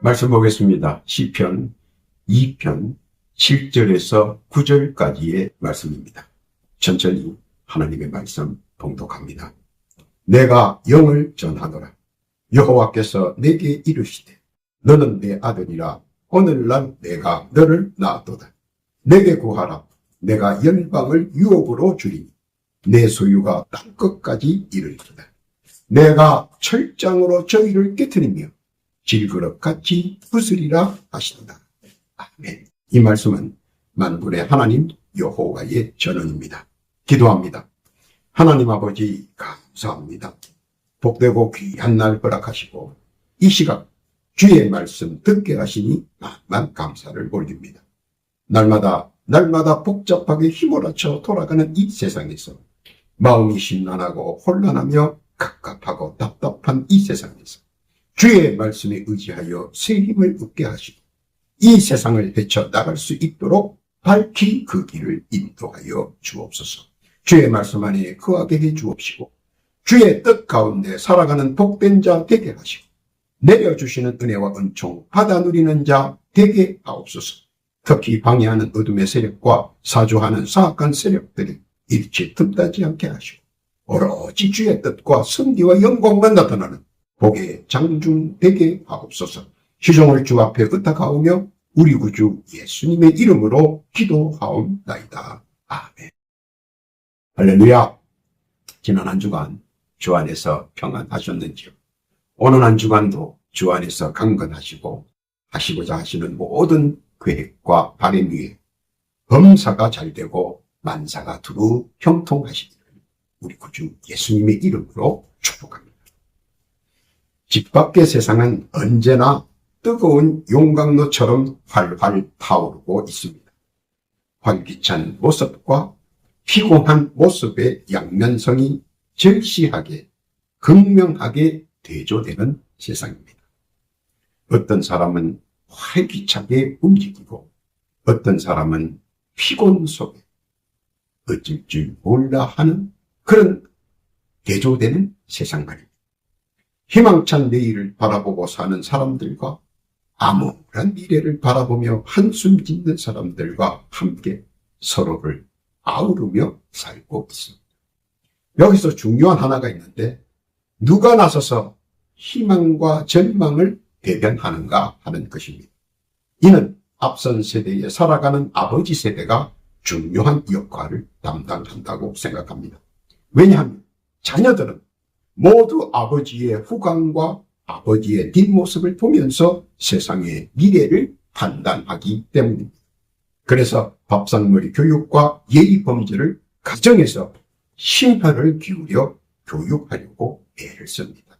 말씀 보겠습니다. 시편 2편 7절에서 9절까지의 말씀입니다. 천천히 하나님의 말씀 봉독합니다. 내가 영을 전하노라. 여호와께서 내게 이르시되 너는 내 아들이라 오늘 날 내가 너를 낳았도다. 내게 구하라. 내가 열방을 유업으로 주리니 내 소유가 땅 끝까지 이르리로다. 내가 철장으로 저희를 깨뜨리며 질그릇같이 부수리라 하신다. 아멘. 이 말씀은 만군의 하나님 여호와의 전언입니다. 기도합니다. 하나님 아버지 감사합니다. 복되고 귀한 날 허락하시고 이 시각 주의 말씀 듣게 하시니 만만 감사를 올립니다. 날마다 날마다 복잡하게 휘몰아쳐 돌아가는 이 세상에서 마음이 심란하고 혼란하며 갑갑하고 답답한 이 세상에서 주의 말씀에 의지하여 새 힘을 얻게 하시고 이 세상을 헤쳐 나갈 수 있도록 밝히 그 길을 인도하여 주옵소서. 주의 말씀 안에 거하게 해 주옵시고 주의 뜻 가운데 살아가는 복된 자 되게 하시고 내려주시는 은혜와 은총 받아 누리는 자 되게 하옵소서. 특히 방해하는 어둠의 세력과 사주하는 사악한 세력들이 일체 틈타지 않게 하시고 오로지 주의 뜻과 승리와 영광만 나타나는 복의 장중되게 하옵소서. 시종을 주 앞에 의탁하오며 우리 구주 예수님의 이름으로 기도하옵나이다. 아멘. 할렐루야. 지난 한 주간 주 안에서 평안하셨는지요? 오늘 한 주간도 주 안에서 강건하시고 하시고자 하시는 모든 계획과 바램 위에 범사가 잘 되고 만사가 두루 형통하시기를 우리 구주 예수님의 이름으로 축복합니다. 집 밖의 세상은 언제나 뜨거운 용광로처럼 활활 타오르고 있습니다. 활기찬 모습과 피곤한 모습의 양면성이 절실하게 극명하게 대조되는 세상입니다. 어떤 사람은 활기차게 움직이고 어떤 사람은 피곤 속에 어쩔 줄 몰라 하는 그런 대조되는 세상 말입니다. 희망찬 내일을 바라보고 사는 사람들과 암울한 미래를 바라보며 한숨 짓는 사람들과 함께 서로를 아우르며 살고 있습니다. 여기서 중요한 하나가 있는데 누가 나서서 희망과 절망을 대변하는가 하는 것입니다. 이는 앞선 세대에 살아가는 아버지 세대가 중요한 역할을 담당한다고 생각합니다. 왜냐하면 자녀들은 모두 아버지의 후광과 아버지의 뒷모습을 보면서 세상의 미래를 판단하기 때문입니다. 그래서 밥상머리 교육과 예의 범죄를 가정에서 심혈을 기울여 교육하려고 애를 씁니다.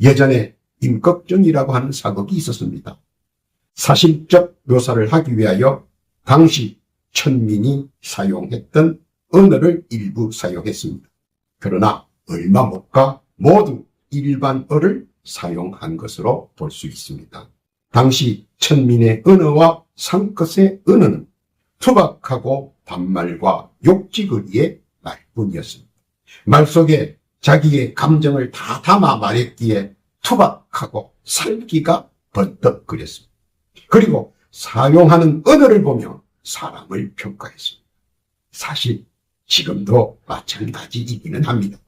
예전에 임꺽정이라고 하는 사극이 있었습니다. 사실적 묘사를 하기 위하여 당시 천민이 사용했던 언어를 일부 사용했습니다. 그러나 얼마 못 가 모두 일반어를 사용한 것으로 볼 수 있습니다. 당시 천민의 언어와 상컷의 언어는 투박하고 반말과 욕지거리의 말뿐이었습니다. 말 속에 자기의 감정을 다 담아 말했기에 투박하고 살기가 번떡거렸습니다. 그리고 사용하는 언어를 보며 사람을 평가했습니다. 사실 지금도 마찬가지이기는 합니다.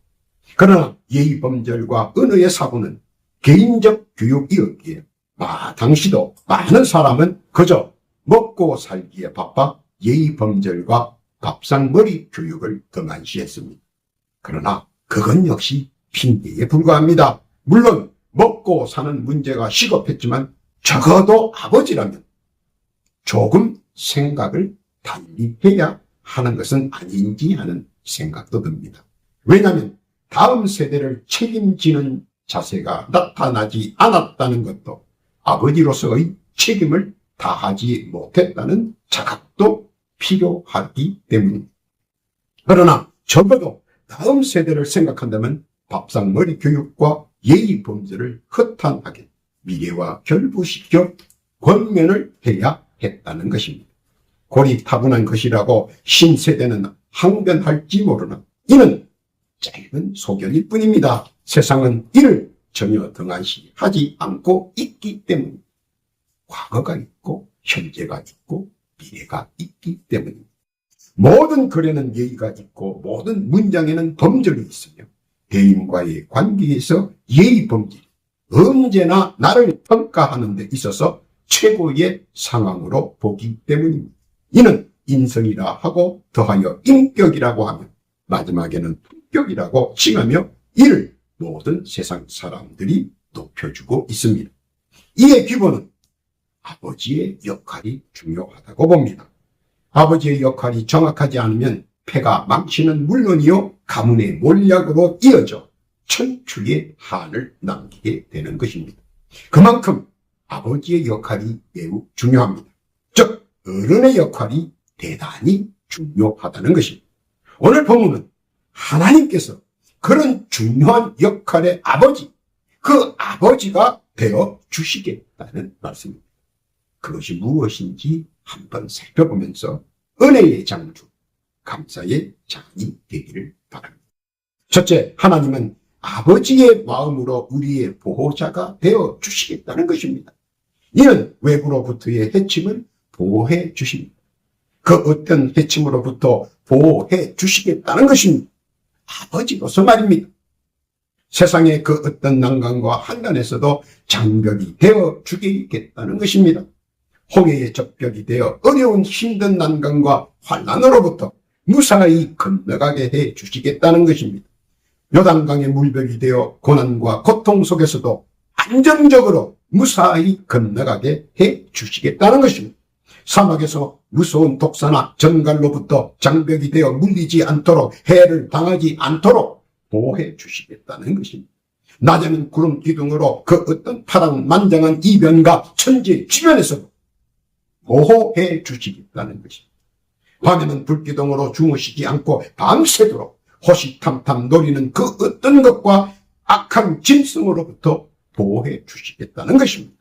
그러나 예의범절과 언어의 사고는 개인적 교육이었기에 마, 당시도 많은 사람은 그저 먹고 살기에 바빠 예의범절과 밥상머리 교육을 등한시했습니다. 그러나 그건 역시 핑계에 불과합니다. 물론 먹고 사는 문제가 시급했지만 적어도 아버지라면 조금 생각을 달리 해야 하는 것은 아닌지 하는 생각도 듭니다. 왜냐하면 다음 세대를 책임지는 자세가 나타나지 않았다는 것도 아버지로서의 책임을 다하지 못했다는 자각도 필요하기 때문입니다. 그러나 적어도 다음 세대를 생각한다면 밥상머리 교육과 예의 범죄를 허탄하게 미래와 결부시켜 권면을 해야 했다는 것입니다. 골이 타분한 것이라고 신세대는 항변할지 모르나 이는 짧은 소견일 뿐입니다. 세상은 이를 전혀 등한시하지 않고 있기 때문입니다. 과거가 있고 현재가 있고 미래가 있기 때문입니다. 모든 글에는 예의가 있고 모든 문장에는 범절이 있으며 대인과의 관계에서 예의 범절이 언제나 나를 평가하는 데 있어서 최고의 상황으로 보기 때문입니다. 이는 인성이라 하고 더하여 인격이라고 하며 마지막에는 품격이라고 칭하며 이를 모든 세상 사람들이 높여주고 있습니다. 이의 기본은 아버지의 역할이 중요하다고 봅니다. 아버지의 역할이 정확하지 않으면 폐가 망치는 물론이요 가문의 몰약으로 이어져 천추의 한을 남기게 되는 것입니다. 그만큼 아버지의 역할이 매우 중요합니다. 즉 어른의 역할이 대단히 중요하다는 것입니다. 오늘 본문은 하나님께서 그런 중요한 역할의 아버지, 그 아버지가 되어 주시겠다는 말씀입니다. 그것이 무엇인지 한번 살펴보면서 은혜의 장주, 감사의 장이 되기를 바랍니다. 첫째, 하나님은 아버지의 마음으로 우리의 보호자가 되어 주시겠다는 것입니다. 이는 외부로부터의 해침을 보호해 주십니다. 그 어떤 해침으로부터 보호해 주시겠다는 것입니다. 아버지로서 말입니다. 세상의 그 어떤 난관과 한간에서도 장벽이 되어 주겠다는 것입니다. 홍해의 적벽이 되어 어려운 힘든 난관과 환난으로부터 무사히 건너가게 해 주시겠다는 것입니다. 요단강의 물벽이 되어 고난과 고통 속에서도 안정적으로 무사히 건너가게 해 주시겠다는 것입니다. 사막에서 무서운 독사나 전갈로부터 장벽이 되어 물리지 않도록 해를 당하지 않도록 보호해 주시겠다는 것입니다. 낮에는 구름 기둥으로 그 어떤 파랑 만장한 이변과 천지 주변에서 보호해 주시겠다는 것입니다. 밤에는 불기둥으로 주무시지 않고 밤새도록 호시탐탐 노리는 그 어떤 것과 악한 짐승으로부터 보호해 주시겠다는 것입니다.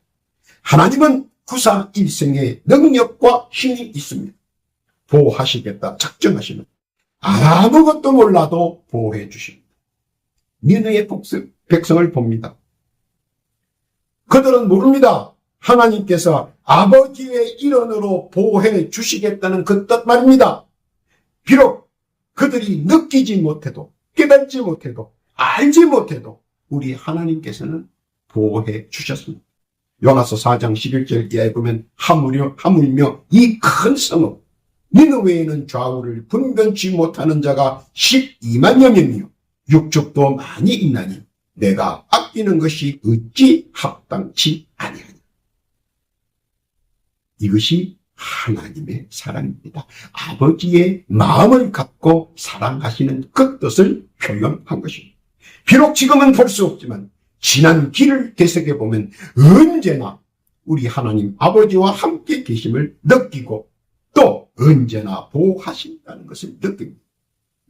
하나님은 구사 일생의 능력과 힘이 있습니다. 보호하시겠다 작정하시면 아무것도 몰라도 보호해 주십니다. 니느의 백성을 봅니다. 그들은 모릅니다. 하나님께서 아버지의 일원으로 보호해 주시겠다는 그 뜻 말입니다. 비록 그들이 느끼지 못해도 깨닫지 못해도 알지 못해도 우리 하나님께서는 보호해 주셨습니다. 요나서 4장 11절 이하에 보면 하물며 하물며 이 큰 성읍 니느웨에는 좌우를 분변치 못하는 자가 12만여 명이요 육축도 많이 있나니 내가 아끼는 것이 어찌 합당치 아니하니 이것이 하나님의 사랑입니다. 아버지의 마음을 갖고 사랑하시는 그 뜻을 표현한 것입니다. 비록 지금은 볼 수 없지만 지난 길을 되새겨 보면 언제나 우리 하나님 아버지와 함께 계심을 느끼고 또 언제나 보호하신다는 것을 느낍니다.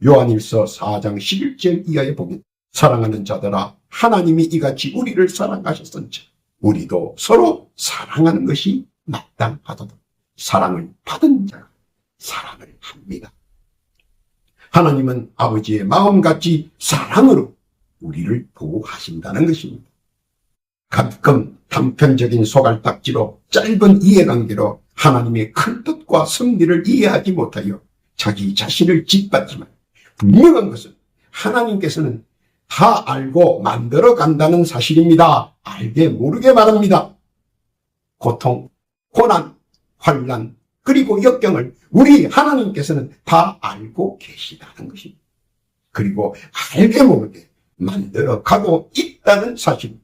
요한일서 4장 11절 이하에 보면 사랑하는 자들아 하나님이 이같이 우리를 사랑하셨은지 우리도 서로 사랑하는 것이 마땅하도다. 사랑을 받은 자가 사랑을 합니다. 하나님은 아버지의 마음같이 사랑으로 우리를 보호하신다는 것입니다. 가끔 단편적인 소갈딱지로 짧은 이해관계로 하나님의 큰 뜻과 섭리를 이해하지 못하여 자기 자신을 짓밟지만 분명한 것은 하나님께서는 다 알고 만들어 간다는 사실입니다. 알게 모르게 말합니다. 고통, 고난, 환란, 그리고 역경을 우리 하나님께서는 다 알고 계시다는 것입니다. 그리고 알게 모르게 만들어 가고 있다는 사실.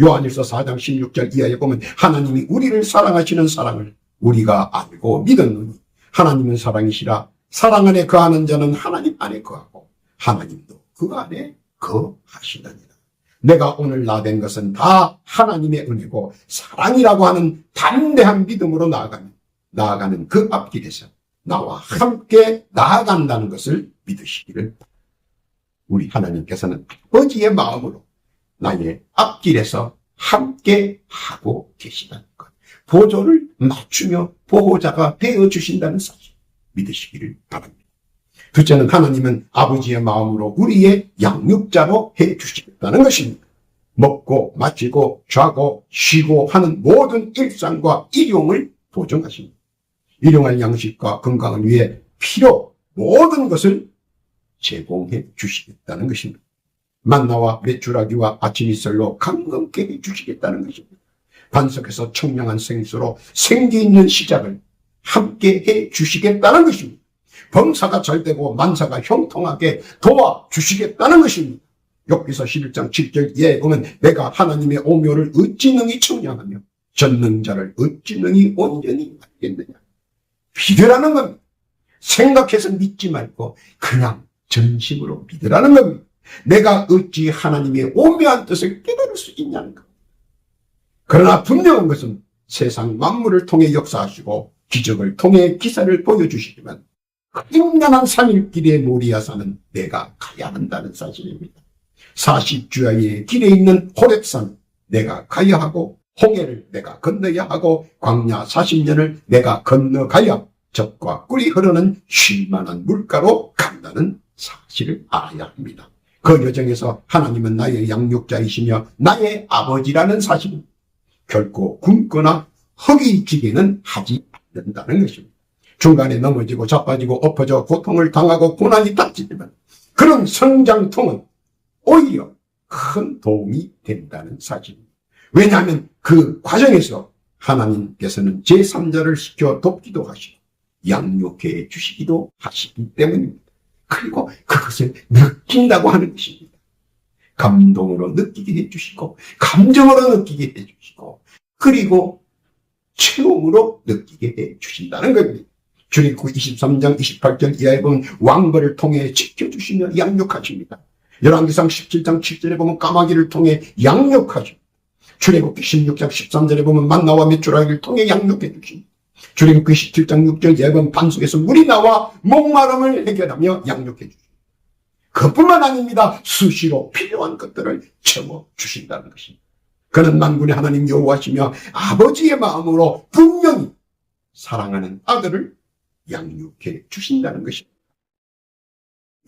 요한일서 4장 16절 이하에 보면 하나님이 우리를 사랑하시는 사랑을 우리가 알고 믿었느니 하나님은 사랑이시라 사랑 안에 거하는 자는 하나님 안에 거하고 하나님도 그 안에 거하시느니라. 내가 오늘 나 된 것은 다 하나님의 은혜고 사랑이라고 하는 담대한 믿음으로 나아가는 나아가는 그 앞길에서 나와 함께 나아간다는 것을 믿으시기를 우리 하나님께서는 아버지의 마음으로 나의 앞길에서 함께 하고 계시다는 것. 보조를 맞추며 보호자가 되어 주신다는 사실 믿으시기를 바랍니다. 둘째는 하나님은 아버지의 마음으로 우리의 양육자로 해 주시겠다는 것입니다. 먹고 마시고 자고 쉬고 하는 모든 일상과 일용을 보증하십니다. 일용할 양식과 건강을 위해 필요 모든 것을 제공해 주시겠다는 것입니다. 만나와 메추라기와 아침이슬로 강건케 해 주시겠다는 것입니다. 반석에서 청량한 생수로 생기 있는 시작을 함께 해 주시겠다는 것입니다. 범사가 잘되고 만사가 형통하게 도와 주시겠다는 것입니다. 욥기서 11장 7절 예 보면 내가 하나님의 오묘를 어찌 능히 청량하며 전능자를 어찌 능히 온전히 알겠느냐. 믿으라는 겁니다. 생각해서 믿지 말고 그냥 전심으로 믿으라는 겁니다. 내가 어찌 하나님의 오묘한 뜻을 깨달을 수 있냐는 것. 그러나 분명한 것은 세상 만물을 통해 역사하시고 기적을 통해 기사를 보여주시지만 흑인간한 삼일길의 모리아산은 내가 가야 한다는 사실입니다. 40주야의 길에 있는 호랩산 내가 가야 하고 홍해를 내가 건너야 하고 광야 40년을 내가 건너가야 젖과 꿀이 흐르는 쉴만한 물가로 간다는 사실을 알아야 합니다. 그 여정에서 하나님은 나의 양육자이시며 나의 아버지라는 사실은 결코 굶거나 허기지게는 하지 않는다는 것입니다. 중간에 넘어지고 자빠지고 엎어져 고통을 당하고 고난이 닥치지만 그런 성장통은 오히려 큰 도움이 된다는 사실입니다. 왜냐하면 그 과정에서 하나님께서는 제3자를 시켜 돕기도 하시고 양육해 주시기도 하시기 때문입니다. 그리고 그것을 느낀다고 하는 것입니다. 감동으로 느끼게 해주시고 감정으로 느끼게 해주시고 그리고 체험으로 느끼게 해주신다는 겁니다. 출입구 23장 28절 이하에 보면 왕벌을 통해 지켜주시며 양육하십니다. 열왕기상 17장 7절에 보면 까마귀를 통해 양육하십니다. 출애굽기 16장 13절에 보면 만나와 메추라기를 통해 양육해 주십니다. 출애굽기 17장 6절 예번 반석에서 물이 나와 목마름을 해결하며 양육해 주십니다. 그뿐만 아닙니다. 수시로 필요한 것들을 채워 주신다는 것입니다. 그는 만군의 하나님 여호와시며 아버지의 마음으로 분명히 사랑하는 아들을 양육해 주신다는 것입니다.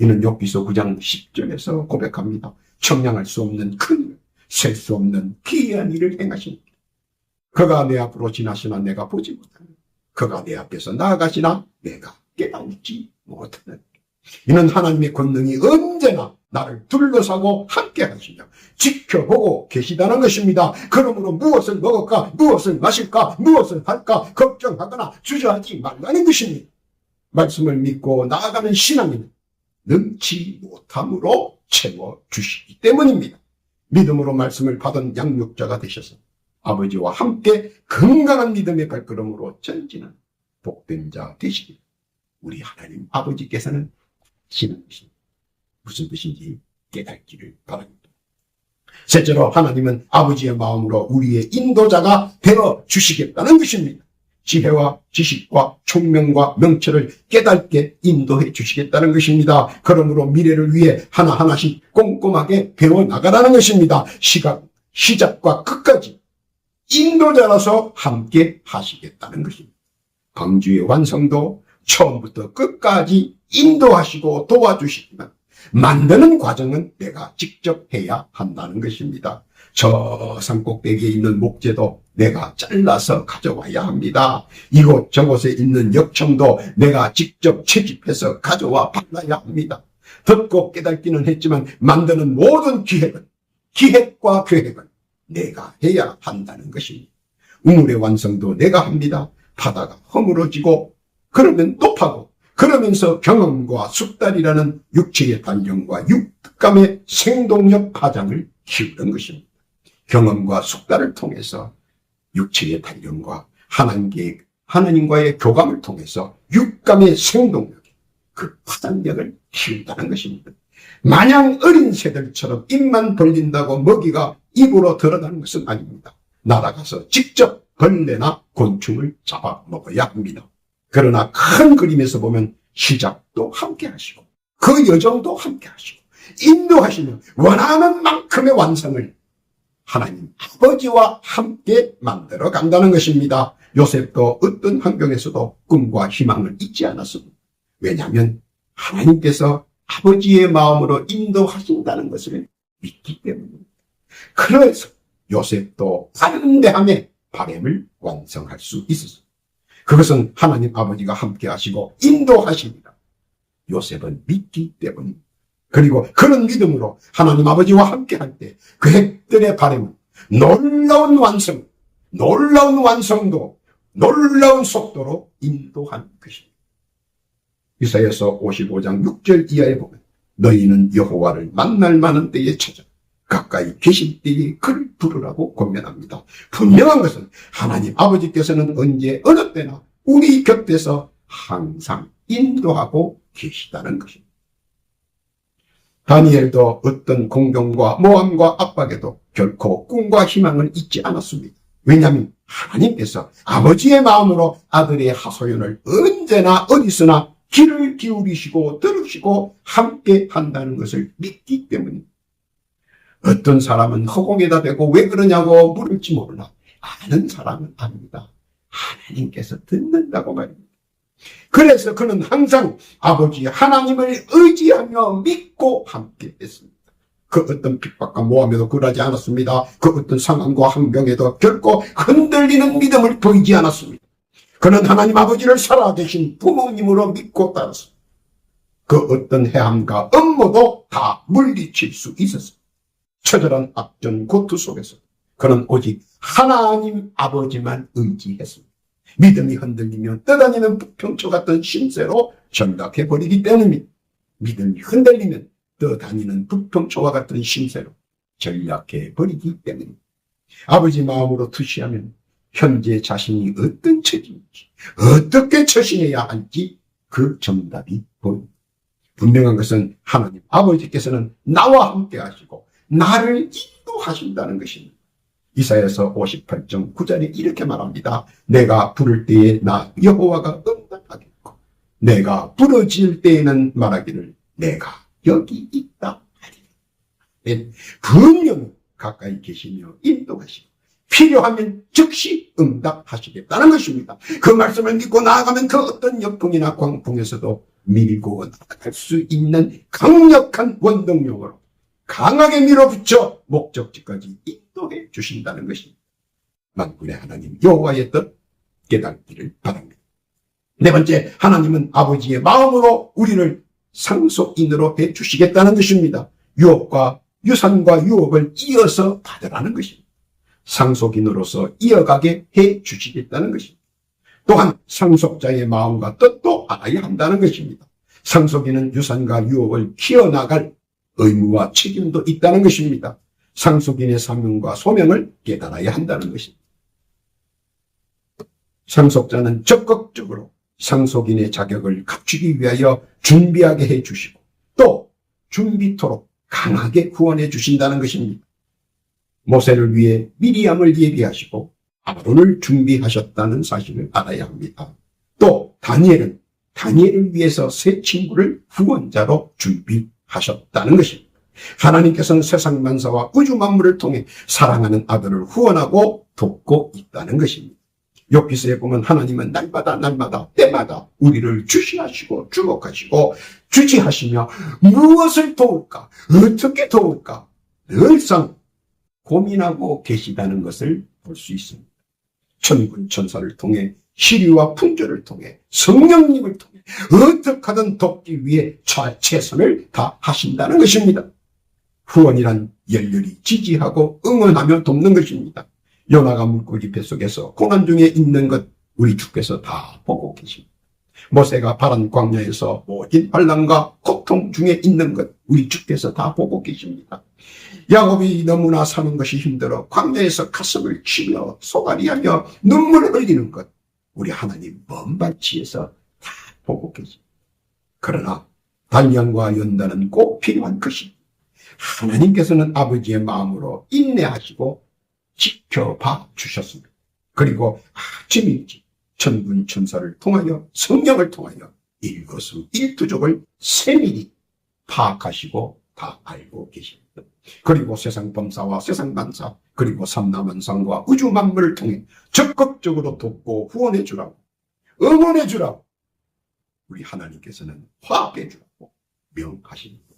이는 욥기서 9장 10절에서 고백합니다. 청량할 수 없는 큰 일, 셀수 없는 기이한 일을 행하십니다. 그가 내 앞으로 지나시나 내가 보지 못하는 그가 내 앞에서 나아가시나 내가 깨닫지 못하는 이는 하나님의 권능이 언제나 나를 둘러싸고 함께 하시며 지켜보고 계시다는 것입니다. 그러므로 무엇을 먹을까, 무엇을 마실까, 무엇을 할까 걱정하거나 주저하지 말라는 것입니다. 말씀을 믿고 나아가는 신앙인 능치 못함으로 채워주시기 때문입니다. 믿음으로 말씀을 받은 양육자가 되셔서 아버지와 함께 건강한 믿음의 발걸음으로 전진한 복된 자 되시길 우리 하나님 아버지께서는 하시는 것입니다. 무슨 뜻인지 깨닫기를 바랍니다. 셋째로 하나님은 아버지의 마음으로 우리의 인도자가 되어 주시겠다는 것입니다. 지혜와 지식과 총명과 명철을 깨닫게 인도해 주시겠다는 것입니다. 그러므로 미래를 위해 하나하나씩 꼼꼼하게 배워나가라는 것입니다. 시각, 시작과 끝까지 인도자라서 함께 하시겠다는 것입니다. 방주의 완성도 처음부터 끝까지 인도하시고 도와주시지만 만드는 과정은 내가 직접 해야 한다는 것입니다. 저 산꼭대기에 있는 목재도 내가 잘라서 가져와야 합니다. 이곳 저곳에 있는 역청도 내가 직접 채집해서 가져와 발라야 합니다. 듣고 깨닫기는 했지만 만드는 모든 기획은 기획과 계획은 내가 해야 한다는 것입니다. 우물의 완성도 내가 합니다. 바다가 허물어지고 그러면 높아고 그러면서 경험과 숙달이라는 육체의 단련과 육감의 생동력 파장을 키우는 것입니다. 경험과 숙달을 통해서 육체의 단련과 하나님께, 하나님과의 교감을 통해서 육감의 생동력, 그 파장력을 키운다는 것입니다. 마냥 어린 새들처럼 입만 벌린다고 먹이가 입으로 들어가는 것은 아닙니다. 날아가서 직접 벌레나 곤충을 잡아 먹어야 합니다. 그러나 큰 그림에서 보면 시작도 함께 하시고 그 여정도 함께 하시고 인도하시며 원하는 만큼의 완성을 하나님 아버지와 함께 만들어 간다는 것입니다. 요셉도 어떤 환경에서도 꿈과 희망을 잊지 않았습니다. 왜냐하면 하나님께서 아버지의 마음으로 인도하신다는 것을 믿기 때문입니다. 그래서 요셉도 관대함에 바램을 완성할 수 있었습니다. 그것은 하나님 아버지가 함께 하시고 인도하십니다. 요셉은 믿기 때문입니다. 그리고 그런 믿음으로 하나님 아버지와 함께 할 때 그들의 바램은 놀라운 완성, 놀라운 완성도, 놀라운 속도로 인도한 것입니다. 이사야서 55장 6절 이하에 보면 너희는 여호와를 만날 만한 때에 찾아 가까이 때에 그를 부르라고 권면합니다. 분명한 것은 하나님 아버지께서는 언제 어느 때나 우리 곁에서 항상 인도하고 계시다는 것입니다. 다니엘도 어떤 공경과 모함과 압박에도 결코 꿈과 희망을 잊지 않았습니다. 왜냐하면 하나님께서 아버지의 마음으로 아들의 하소연을 언제나 어디서나 귀를 기울이시고 들으시고 함께 한다는 것을 믿기 때문입니다. 어떤 사람은 허공에다 대고 왜 그러냐고 물을지 몰라. 아는 사람은 압니다. 하나님께서 듣는다고 말입니다. 그래서 그는 항상 아버지 하나님을 의지하며 믿고 함께 했습니다. 그 어떤 핍박과 모함에도 그러지 않았습니다. 그 어떤 상황과 환경에도 결코 흔들리는 믿음을 보이지 않았습니다. 그는 하나님 아버지를 살아계신 부모님으로 믿고 따랐습니다. 그 어떤 해함과 업무도 다 물리칠 수 있었습니다. 처절한 악전 고투 속에서 그는 오직 하나님 아버지만 의지했습니다. 믿음이 흔들리면 떠다니는 부평초 같은 신세로 전락해버리기 때문입니다. 믿음이 흔들리면 떠다니는 부평초와 같은 신세로 전락해버리기 때문입니다. 아버지 마음으로 투시하면 현재 자신이 어떤 처지인지 어떻게 처신해야 할지 그 정답이 보입니다. 분명한 것은 하나님 아버지께서는 나와 함께 하시고 나를 인도하신다는 것입니다. 이사야서 58장 9절에 이렇게 말합니다. 내가 부를 때에 나 여호와가 응답하겠고 내가 부러질 때에는 말하기를 내가 여기 있다. 네, 분명히 가까이 계시며 인도하시고 필요하면 즉시 응답하시겠다는 것입니다. 그 말씀을 믿고 나아가면 그 어떤 역풍이나 광풍에서도 밀고 나갈 수 있는 강력한 원동력으로 강하게 밀어붙여 목적지까지 인도해 주신다는 것입니다. 만군의 하나님 여호와의 뜻 깨닫기를 바랍니다. 네 번째 하나님은 아버지의 마음으로 우리를 상속인으로 해 주시겠다는 것입니다. 유업과 유산과 유업을 이어서 받으라는 것입니다. 상속인으로서 이어가게 해 주시겠다는 것입니다. 또한 상속자의 마음과 뜻도 알아야 한다는 것입니다. 상속인은 유산과 유업을 키워나갈 의무와 책임도 있다는 것입니다. 상속인의 사명과 소명을 깨달아야 한다는 것입니다. 상속자는 적극적으로 상속인의 자격을 갖추기 위하여 준비하게 해 주시고 또 준비토록 강하게 구원해 주신다는 것입니다. 모세를 위해 미리암을 예비하시고 아론을 준비하셨다는 사실을 알아야 합니다. 또 다니엘은 다니엘을 위해서 새 친구를 후원자로 준비 하셨다는 것입니다. 하나님께서는 세상 만사와 우주 만물을 통해 사랑하는 아들을 후원하고 돕고 있다는 것입니다. 욥기서에 보면 하나님은 날마다 날마다 때마다 우리를 주시하시고 주목하시고 주지하시며 무엇을 도울까 어떻게 도울까 늘상 고민하고 계시다는 것을 볼 수 있습니다. 천군 천사를 통해 시리와 풍조를 통해 성령님을 통해 어떻게 하든 돕기 위해 최선을 다하신다는 것입니다. 후원이란 열렬히 지지하고 응원하며 돕는 것입니다. 요나가 물고기 뱃속에서 고난 중에 있는 것 우리 주께서 다 보고 계십니다. 모세가 바란 광야에서 모진 환란과 고통 중에 있는 것 우리 주께서 다 보고 계십니다. 야곱이 너무나 사는 것이 힘들어 광야에서 가슴을 치며 소갈이하며 눈물을 흘리는 것 우리 하나님 먼 발치에서 다 보고 계십니다. 그러나 단련과 연단은 꼭 필요한 것입니다. 하나님께서는 아버지의 마음으로 인내하시고 지켜봐 주셨습니다. 그리고 아침 일찍 천군 천사를 통하여 성령을 통하여 일거수 일투족을 세밀히 파악하시고 다 알고 계십니다. 그리고 세상 범사와 세상 반사 그리고 삼남한상과 우주 만물을 통해 적극적으로 돕고 후원해 주라고 응원해 주라고 우리 하나님께서는 화합해 주라고 명하십니다.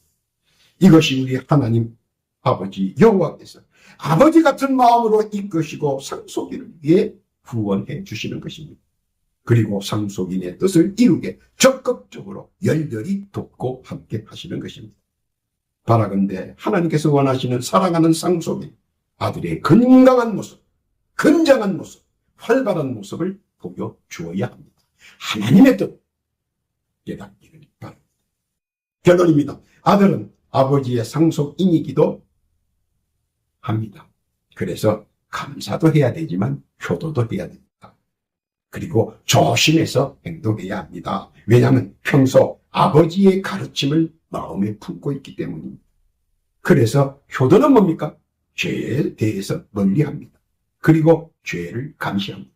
이것이 우리 하나님 아버지 여호와께서 아버지 같은 마음으로 이끄시고 상속인을 위해 후원해 주시는 것입니다. 그리고 상속인의 뜻을 이루게 적극적으로 열렬히 돕고 함께 하시는 것입니다. 바라건대 하나님께서 원하시는 사랑하는 상속인 아들의 건강한 모습, 건장한 모습, 활발한 모습을 보여주어야 합니다. 하나님의 뜻 깨닫기를 바랍니다. 결론입니다. 아들은 아버지의 상속인이기도 합니다. 그래서 감사도 해야 되지만 효도도 해야 됩니다. 그리고 조심해서 행동해야 합니다. 왜냐하면 평소 아버지의 가르침을 마음에 품고 있기 때문입니다. 그래서 효도는 뭡니까? 죄에 대해서 멀리합니다. 그리고 죄를 감시합니다.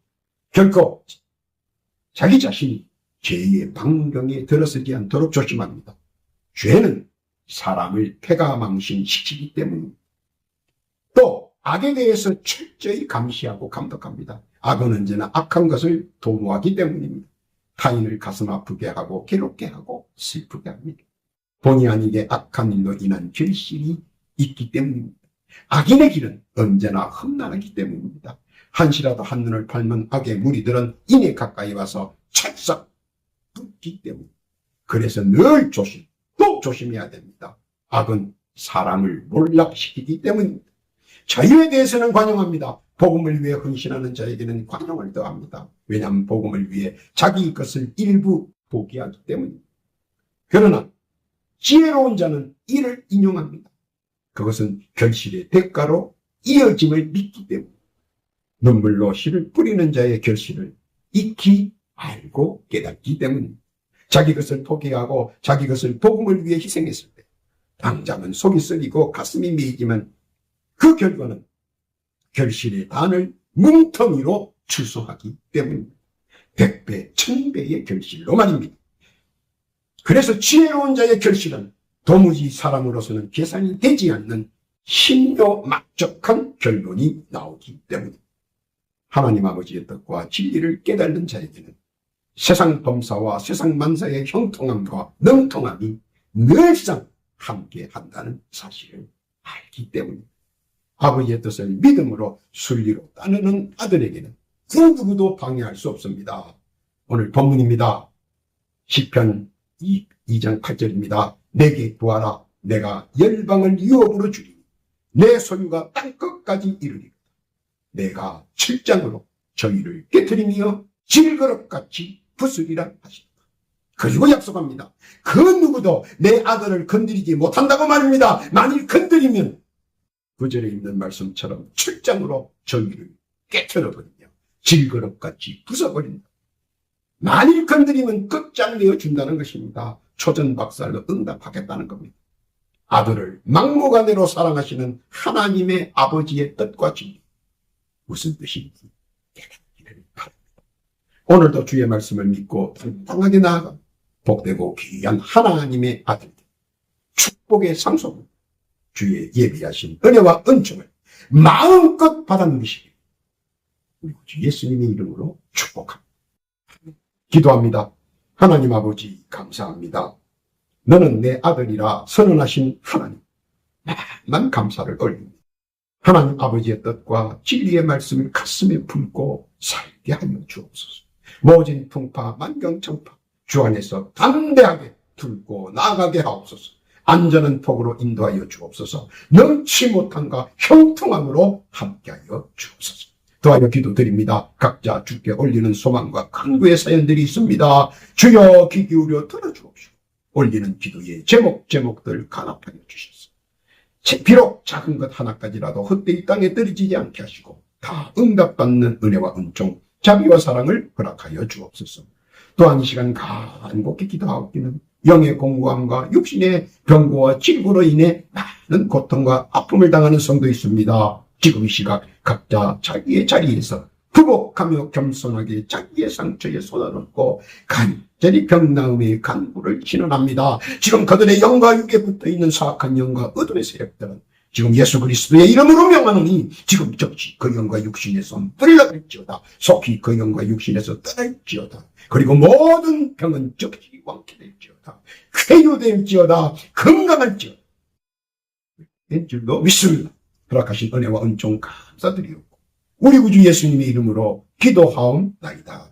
결코 자기 자신이 죄의 방경에 들어서지 않도록 조심합니다. 죄는 사람을 폐가망신시키기 때문입니다. 또 악에 대해서 철저히 감시하고 감독합니다. 악은 언제나 악한 것을 도모하기 때문입니다. 타인을 가슴 아프게 하고 괴롭게 하고 슬프게 합니다. 본의 아니게 악한 일로 인한 결실이 있기 때문입니다. 악인의 길은 언제나 험난하기 때문입니다. 한시라도 한눈을 팔면 악의 무리들은 이내 가까이 와서 찰싹 붙기 때문입니다. 그래서 늘 조심, 또 조심해야 됩니다. 악은 사람을 몰락시키기 때문입니다. 자유에 대해서는 관용합니다. 복음을 위해 헌신하는 자에게는 관용을 더합니다. 왜냐하면 복음을 위해 자기 것을 일부 포기하기 때문입니다. 그러나 지혜로운 자는 이를 인용합니다. 그것은 결실의 대가로 이어짐을 믿기 때문입니다. 눈물로 씨를 뿌리는 자의 결실을 익히 알고 깨닫기 때문입니다. 자기 것을 포기하고 자기 것을 복음을 위해 희생했을 때 당장은 속이 쓰리고 가슴이 메이지만 그 결과는 결실의 단을 뭉텅이로 취소하기 때문입니다. 백배, 천배의 결실로 말입니다. 그래서 지혜로운 자의 결실은 도무지 사람으로서는 계산이 되지 않는 신묘 막적한 결론이 나오기 때문입니다. 하나님 아버지의 뜻과 진리를 깨달는 자에게는 세상 범사와 세상 만사의 형통함과 능통함이 늘상 함께 한다는 사실을 알기 때문입니다. 아버지의 뜻을 믿음으로 순리로 따르는 아들에게는 그 누구도 방해할 수 없습니다. 오늘 본문입니다. 시편 2, 장 8절입니다. 내게 구하라 내가 열방을 유업으로 주리니 내 소유가 땅끝까지 이르리다. 내가 7장으로 저희를 깨뜨리며 질그릇같이 부수리라 하신다. 그리고 약속합니다. 그 누구도 내 아들을 건드리지 못한다고 말입니다. 만일 건드리면 구절에 있는 말씀처럼 출장으로 저희를 깨트려버리며 질그릇같이 부숴버린다. 만일 건드리면 끝장내어 준다는 것입니다. 초전박살로 응답하겠다는 겁니다. 아들을 막무가내로 사랑하시는 하나님의 아버지의 뜻과 진리. 무슨 뜻인지 깨닫기를 바랍니다. 오늘도 주의 말씀을 믿고 당당하게 나아가 복되고 귀한 하나님의 아들들 축복의 상속을 주의 예비하신 은혜와 은총을 마음껏 받아 누리시길 우리 주 예수님의 이름으로 축복합니다. 기도합니다. 하나님 아버지 감사합니다. 너는 내 아들이라 선언하신 하나님. 만 감사를 올립니다. 하나님 아버지의 뜻과 진리의 말씀을 가슴에 품고 살게 하여 주옵소서. 모진 풍파 만경청파 주 안에서 담대하게 들고 나가게 하옵소서. 안전한 폭으로 인도하여 주옵소서. 넘치 못함과 형통함으로 함께하여 주옵소서. 도하여 기도드립니다. 각자 주께 올리는 소망과 간구의 사연들이 있습니다. 주여 귀 기울여 들어주옵시고 올리는 기도의 제목 제목들 간합하여 주셨소. 비록 작은 것 하나까지라도 헛되이 땅에 떨어지지 않게 하시고 다 응답받는 은혜와 은총 자비와 사랑을 허락하여 주옵소서. 또한 이 시간 간곡히 기도하옵기는 영의 공고함과 육신의 병고와 질고로 인해 많은 고통과 아픔을 당하는 성도 있습니다. 지금 이 시각 각자 자기의 자리에서 부복하며 겸손하게 자기의 상처에 얹고 간절히 병나음의 간구를 신원합니다. 지금 그들의 영과 육에 붙어있는 사악한 영과 어둠의 세력들은 지금 예수 그리스도의 이름으로 명하노니 지금 즉시 그 영과 육신에서 물러갈지어다. 속히 그 영과 육신에서 떠날지어다. 그리고 모든 병은 즉시 완쾌될지어다. 쾌유될지어다. 건강할지어다. 된 줄로 믿습니다. 허락하신 은혜와 은총 감사드리옵고 우리 구주 예수님의 이름으로 기도하옵나이다.